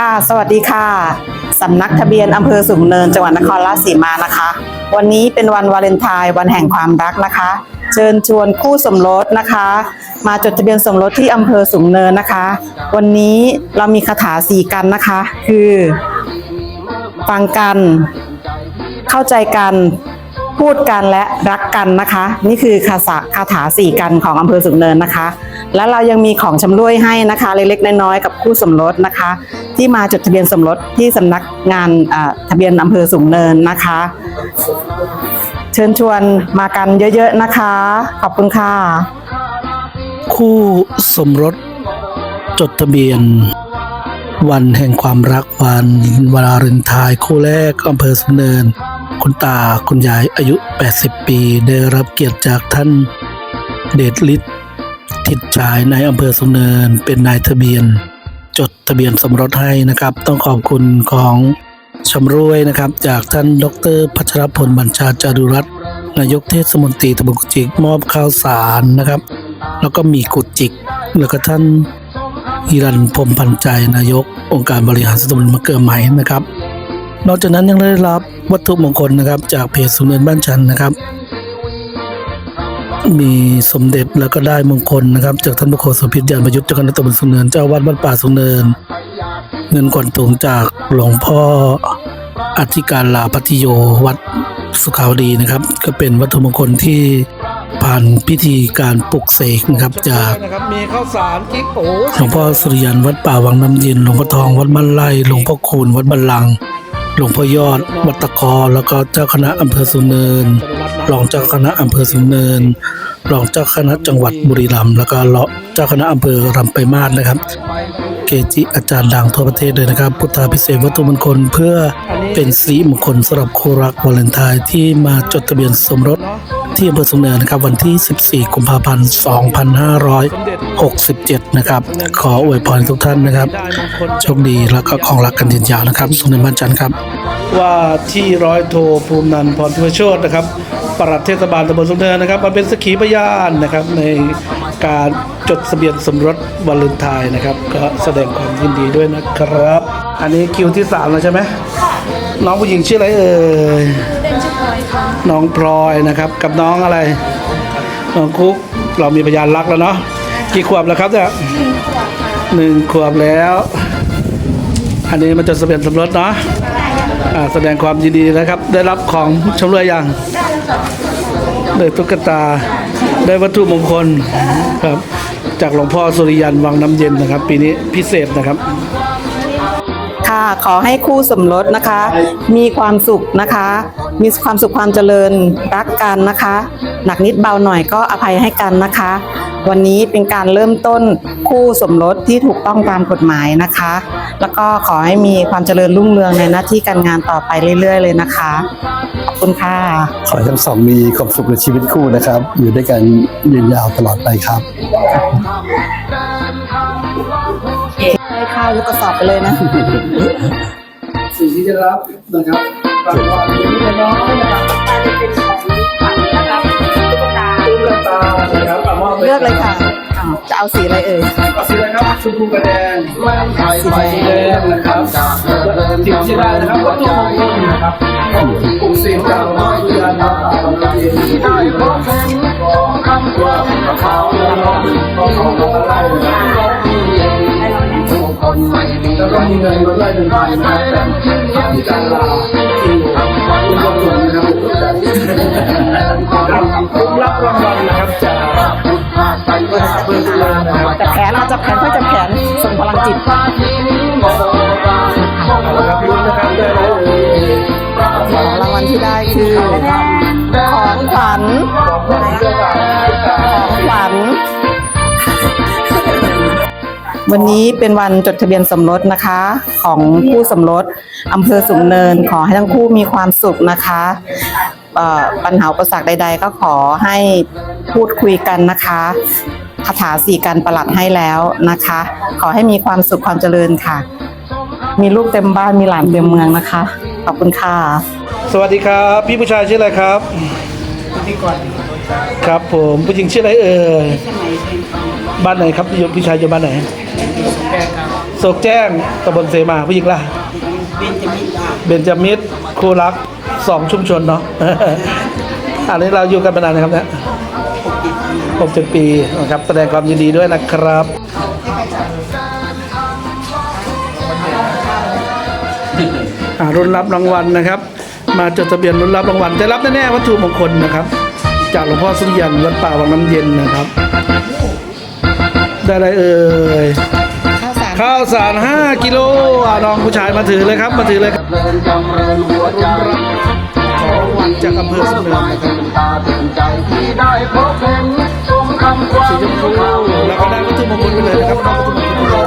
ค่ะ สวัสดีค่ะ สำนักทะเบียนอำเภอสูงเนินจังหวัดนครราชสีมานะคะ วันนี้เป็นวันวาเลนไทน์วันแห่งความรักนะคะ เชิญชวนคู่สมรสนะคะ มาจดทะเบียนสมรสที่อำเภอสูงเนินนะคะ วันนี้เรามีคาถาสี่กันนะคะ คือ ฟังกัน เข้าใจกัน พูดกันและรักกันนะคะ นี่คือคาถาคาถาสี่กันของอำเภอสูงเนินนะคะ และเรายังมีของชำร่วยให้นะคะ เล็กๆน้อยๆกับคู่สมรสนะคะ ที่มาจดทะเบียนสมรสที่สำนักงานทะเบียนอำเภอสูงเนินนะคะ เชิญชวนมากันเยอะๆนะคะ ขอบคุณค่ะ คู่สมรสจดทะเบียนวันแห่งความรักวันวาเลนไทน์คู่แรกอำเภอสำเนิน คุณตาคุณยายอายุ 80 ปีได้รับเกียรติจากท่านเดชฤทธิ์ทิดชายในอำเภอสุเนินเป็นนายทะเบียน จดทะเบียนสมรสให้นะครับ ต้องขอบคุณของชำรวยนะครับ จากท่านดรพัชรพลบัญชาจารุรัตน์นายกเทศมนตรีตำบลกุจิกมอบข้าวสารนะครับ แล้วก็มีกุจิก แล้วก็ท่านฮิรันพรมพันใจนายก องค์การบริหารส่วนตำบลมะเกือไหมนะครับ นอกจากนั้นยังได้รับวัตถุมงคลนะครับจากเพจสุนเนินบ้านชันนะครับ มีสมเด็จแล้วก็ได้มงคลนะครับ จากท่านพระโคสมพิจยานประยุทธ์เจ้าคณะตำบลสุนเนินเจ้าอาวาดวัดป่าสุนเนิน เงินขวัญถุงจากหลวงพ่ออธิการลาพัทโยวัดสุขาวดีนะครับ ก็เป็นวัตถุมงคลที่ผ่านพิธีการปลุกเสกนะครับจากนะครับมีข้าวสารกิ๊กโอ้หลวงพ่อสุริยันวัดป่าวังน้ำเย็นหลวงพ่อทองวัดบ้านไร่หลวงพ่อคูณวัดบันลังก์ หลวงพ่อยอดวัดตะกอแล้วก็เจ้าคณะอำเภอสุนเนิน รองเจ้าคณะอำเภอสุนเนิน รองเจ้าคณะจังหวัดบุรีรัมย์แล้วก็เลาะเจ้าคณะอำเภอรำไปลายมาศนะครับ เกจิอาจารย์ดังทั่วประเทศเลยนะครับ พุทธาพิเศษวัตถุมงคลเพื่อเป็นสีมงคลสำหรับคู่รักวาเลนไทน์ที่มาจดทะเบียนสมรส ที่อำเภอสุนเนินนะครับวันที่ 14 กุมภาพันธ์ 2567 นะครับ ขออวยพรให้ทุกท่านนะครับ โชคดีแล้วก็ของรักกันยืนยาวนะครับสุนเนินบ้านจันทร์ครับ ว่าที่ร้อยโทภูมินันท์พรพิมโชตนะครับปลัดเทศบาลตำบลสมเด็จนะครับมาเป็นสกขีพยานนะครับในการจดทะเบียนสมรสวาเลนไทน์นะครับ ก็แสดงความยินดีด้วยนะครับ อันนี้คิวที่สามแล้วใช่ไหมน้องผู้หญิงชื่ออะไรเอ่ย น้องพลอยนะครับ กับน้องอะไร น้องคุกเรามีพยานรักแล้วเนาะกี่ขวบแล้วครับเนี่ยหนึ่งขวบแล้ว อันนี้มันจดทะเบียนสมรสเนาะอ่าแสดงความยินดีนะครับ ได้รับของชำร่วยยังได้ตุ๊กตาได้วัตถุมงคลครับ จากหลวงพ่อสุริยันวังน้ำเย็นนะครับ ปีนี้พิเศษนะครับค่ะขอให้คู่สมรสนะคะ มีความสุขนะคะ มีความสุขความเจริญรักกันนะคะ หนักนิดเบาหน่อยก็อภัยให้กันนะคะ วันนี้เป็นการเริ่มต้นคู่สมรสที่ถูกต้องตามกฎหมายนะคะ แล้วก็ขอให้มีความเจริญรุ่งเรืองในหน้าที่การงานต่อไปเรื่อย ๆ เลยนะคะขอบคุณค่ะขอให้ทั้งสองมีความสุขในชีวิตคู่นะครับ อยู่ด้วยกันยืนยาวตลอดไปครับให้ข้าวยกกระสอบไปเลยนะสิ่งที่จะรับนะครับ รางวัลนี้น้อยนะครับตุ๊กตานะครับเอามอบเลือกเลยค่ะอ้าวจะเอาสีอะไรเอ่ยเอาสีอะไรครับชมพูกระแดงสีแดงนะครับสิ่งที่ได้นะครับวัตถุมงคลนะครับปลุกเสกจากหลวงพ่อสุริยันวัดป่าวังน้ำเย็นได้พบคำว่าเขาแล้วก็ของอะไรนะครับแล้วก็มีเงินมาได้หนึ่งพันนะครับจากที่การลา รับรางวัลนะครับจากเบอร์ตุลานะครับจับแขนเพื่อจับแขนส่งพลังจิตรับรุ่นนะครับได้เลยของรางวัลที่ได้คือของขวัญของขวัญ วันนี้เป็นวันจดทะเบียนสมรสนะคะ ของคู่สมรสอำเภอสูงเนินขอให้ทั้งคู่มีความสุขนะคะปัญหาอุปสรรคใด ๆ ก็ขอให้พูดคุยกันนะคะคาถาสี่กันประหลัดให้แล้วนะคะ ขอให้มีความสุขความเจริญค่ะ มีลูกเต็มบ้านมีหลานเต็มเมืองนะคะ ขอบคุณค่ะ สวัสดีครับ พี่ผู้ชายชื่ออะไรครับ ครับผมผู้หญิงชื่ออะไรเอ่ย บ้านไหนครับพี่ผู้ชายอยู่บ้านไหนโศกแจ้งตำบลเสมาผู้หญิงล่ะเบนจามิตรครูรักสองชุมชนเนาะอันนี้เราอยู่กันมานานนะครับเนี่ยหกเจ็ดปีนะครับแสดงความยินดีด้วยนะครับอ่ารุ่นรับรางวัลนะครับ มาจดทะเบียนรุ่นรับรางวัลได้รับแน่ๆวัตถุมงคลนะครับ จากหลวงพ่อสุริยันวัดป่าวังน้ำเย็นนะครับ ได้อะไรเอ่ยข้าวสารข้าวสาร5กิโลอะน้องผู้ชายมาถือเลยครับ มาถือเลยครับของรางวัลจากอำเภอสุนเนินนะครับสีชมพูแล้วก็ได้วัตถุมงคลไปเลยนะครับได้วัตถุมงคลไปเลย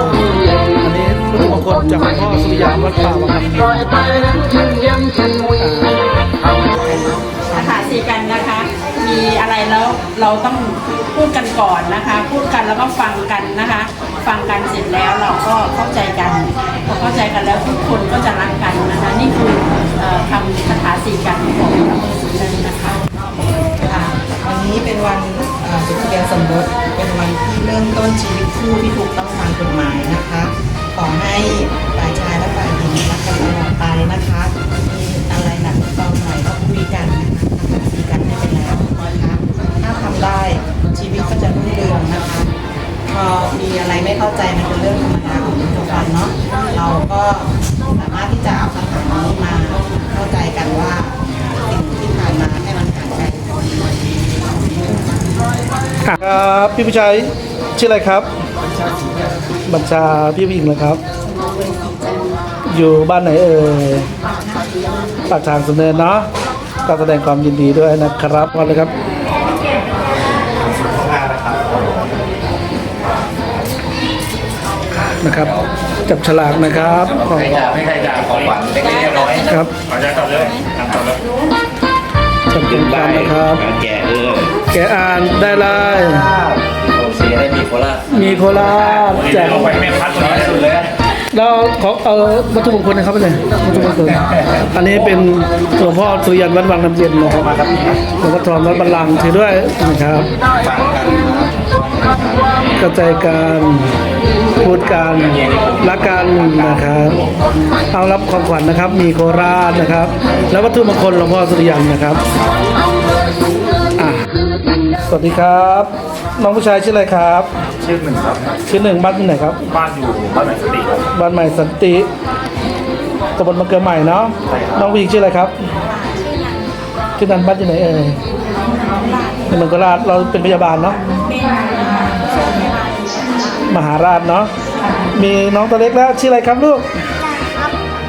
อันนี้วัตถุมงคลจากหลวงพ่อสุริยันวัดป่าวังน้ำเย็นคาถาสีกันนะคะ มีอะไรแล้วเราต้องพูดกันก่อนนะคะ พูดกันแล้วก็ฟังกันนะคะ ฟังกันเสร็จแล้วเราก็เข้าใจกันพอเข้าใจกันแล้วทุกคนก็จะรักกันนะคะ นี่คือคำคาถาสีกันของอำเภอสุนทรนะคะค่ะวันนี้เป็นวันอ่อจดทะเบียนสมรสเป็นวันที่เริ่มต้นชีวิตคู่ที่ถูกต้องตามกฎหมายนะคะ ขอให้ มีอะไรไม่เข้าใจมันเป็นเรื่องธรรมดาของทุกคนเนาะเราก็สามารถที่จะเอาคำถามนี้มาเข้าใจกันว่าสิ่งที่ผ่านมาให้มันห่างไกลครับพี่ผู้ชายชื่ออะไรครับ บัญชาพี่ผู้หญิงนะครับ อยู่บ้านไหนเอ่ยปากทางสำเนินเนาะก็แสดงความยินดีด้วยนะครับมาเลยครับ นะครับ จับฉลากนะครับของไม่ด่าไม่ใครด่าของหวานเล็กๆน้อยครับขอจะต่อเลยทำต่อเลยจับเป็นการนะครับ แก่เออแกอ่านได้เลยโอเคได้มีโคราชมีโคราชแจกลงไปแม่พัดน้อยสุดเลยเราขอเอาวัตถุมงคลนะครับไปเลยวัตถุมงคลอันนี้เป็นหลวงพ่อสุริยันวัดวังน้ำเย็นนะครับหลวงพ่อทองวัดบัลลังก์ถือด้วยนะครับฟัง กันกระจายการพูดการรักกันนะครับเอารับของขวัญนะครับ มีโคราชนะครับ แล้ววัตถุมงคลหลวงพ่อสุริยันนะครับอะสวัสดีครับ น้องผู้ชายชื่ออะไรครับ ชื่อหนึ่งครับชื่อหนึ่งบ้านที่ไหนครับ บ้านอยู่บ้านไหนสติครับบ้านใหม่สันติตำบลมะเกลือใหม่เนาะน้องผู้หญิงชื่ออะไรครับชื่อนันบ้านที่ไหนเอ่ยในเมืองโคราชเราเป็นพยาบาลเนาะ มหาราชเนาะมีน้องตัวเล็กแล้วชื่ออะไรครับลูก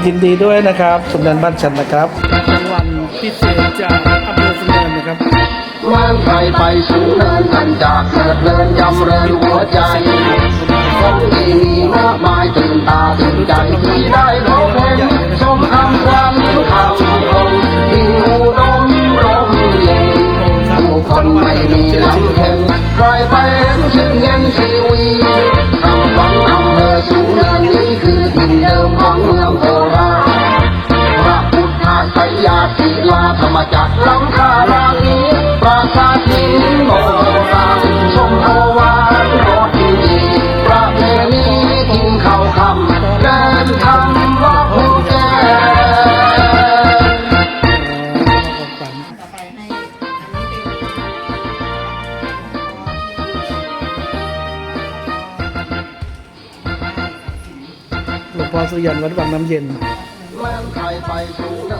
ยินดีด้วยนะครับสมเด็จบ้านฉันนะครับรางวัลพิเศษจากอำเภอสุนทรนะครับเมืองไทยไปสู่เนินทันจากเกิดเดินยำเริงหัวใจาธรรมจักรลังคารานีปราสาทินโบราณชมโอวานรถดีประเพณีกินข้าวคำเดินคำว่าผู้แก่หลวงพ่อสุยันวัดวังน้ำเย็น เมื่องไทยไปสู่น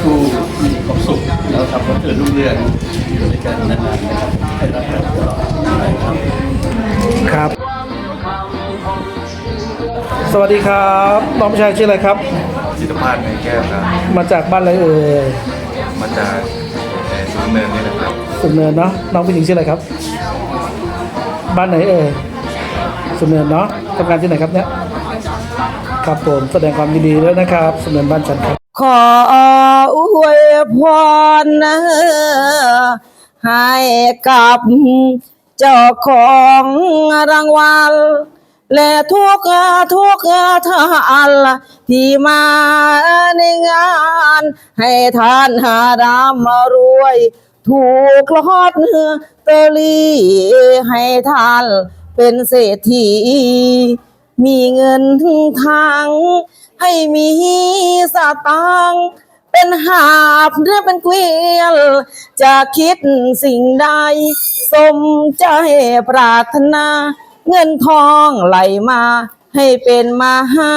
ผู้มีความสุขแล้วทำให้เกิดรุ่งเรืองอยู่ด้วยกันนานๆนะครับให้รักกันตลอดนะครับครับ สวัสดีครับน้องผู้ชายชื่ออะไรครับ จิตรภาพในแก้วครับ มาจากบ้านอะไรเอ่ยมาจากเอ่อสูงเนินนี่นะครับ สุนเนินเนาะน้องผู้หญิงชื่ออะไรครับ บ้านไหนเอ่ยสุนเนินเนาะทำงานที่ไหนครับเนี่ยครับผมแสดงความยินดีด้วยนะครับสุนเนินบ้านฉันครับ ขออวยพรนะให้กับเจ้าของรางวัล และทุกทุกท่านที่มาในงาน ให้ท่านหารามารวย ถูกลอดเตอรี่ให้ท่านเป็นเศรษฐี มีเงินทาง ให้มีสตางค์เป็นหาบหรือเป็นเกวียนจะคิดสิ่งใด สมใจปรารถนา เงินทองไหลมา ให้เป็นมหา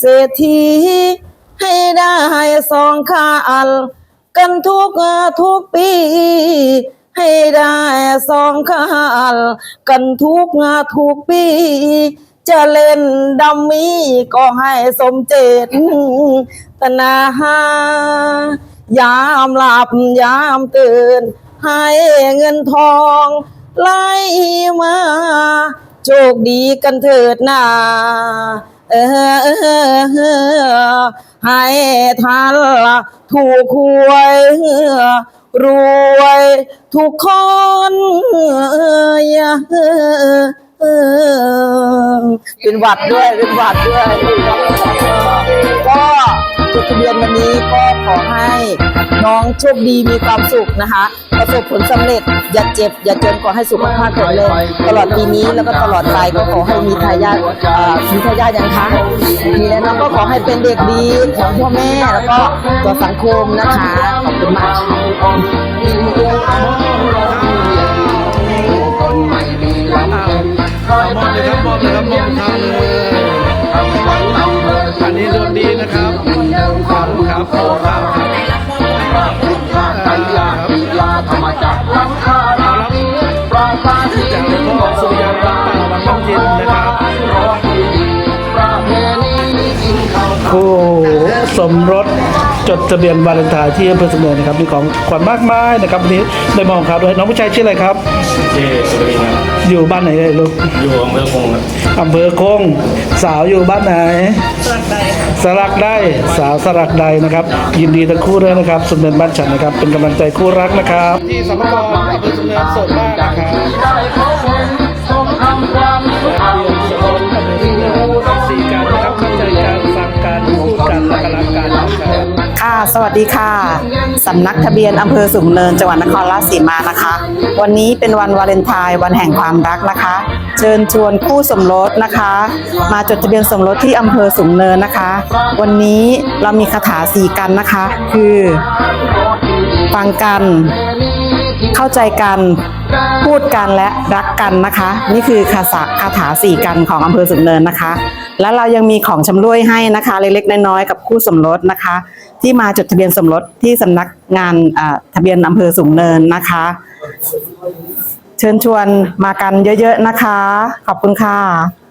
เศรษฐีให้ได้สองขาอันกันทุกทุกปี ให้ได้สองขาอันกันทุกทุกปี จะเล่นดัมมี่ก็ให้สมเจตตนาหายามหลับยามตื่น ให้เงินทองไหลมาโชคดีกันเถิดนาเออเออเออให้ท่านถูกหวยรวยทุกคนเอยเออ เป็นหวัดด้วยเป็นหวัดด้วย ก็จดทะเบียนวันนี้ก็ขอให้น้องโชคดีมีความสุขนะคะ ประสบผลสำเร็จอย่าเจ็บ อย่าจนขอให้สุขภาพแข็งแรงตลอดปีนี้แล้วก็ตลอดไปก็ขอให้มีทายาทมีทายาทอย่างคะมีแล้วน้องก็ขอให้เป็นเด็กดีของพ่อแม่แล้วก็ตัวสังคมนะคะขอบคุณมากค่ะ โครับขอบคุณครับไทยยาศิลาธรรมจักรลังคาราปราสาทที่จากหลวงพ่อสุริยันวัดป่าวัดน้ำเย็นนะครับรอดีประเพณีกินข้าวคู่สมรส จดทะเบียนวาเลนไทน์ที่อำเภอสมเด็จนะครับมีของขวัญมากมายนะครับวันนี้ได้มองข่าวด้วยน้องผู้ชายชื่ออะไรครับที่สุรินทร์ครับอยู่บ้านไหนเลยลูกอยู่อำเภอคงครับอำเภอคงสาวอยู่บ้านไหน สลักได้สาวสลักใดนะครับ ยินดีทั้งคู่ด้วยนะครับสมเด็จบ้านฉันนะครับ เป็นกำลังใจคู่รักนะครับ ที่สมกรอำเภอสมเด็จสดมากนะครับ ดีค่ะ สำนักทะเบียนอำเภอสูงเนินจังหวัดนครราชสีมานะคะ วันนี้เป็นวันวาเลนไทน์วันแห่งความรักนะคะ เชิญชวนคู่สมรสนะคะ มาจดทะเบียนสมรสที่อำเภอสูงเนินนะคะ วันนี้เรามีคาถาสีกันนะคะ คือฟังกัน เข้าใจกันพูดกันและรักกันนะคะ นี่คือคาถาคาถาสี่กันของอำเภอสุนเนินนะคะ แล้วเรายังมีของชำร่วยให้นะคะ เล็กๆน้อยๆกับคู่สมรสนะคะ ที่มาจดทะเบียนสมรสที่สำนักงานทะเบียนอำเภอสูงเนินนะคะ เชิญชวนมากันเยอะๆนะคะ ขอบคุณค่ะ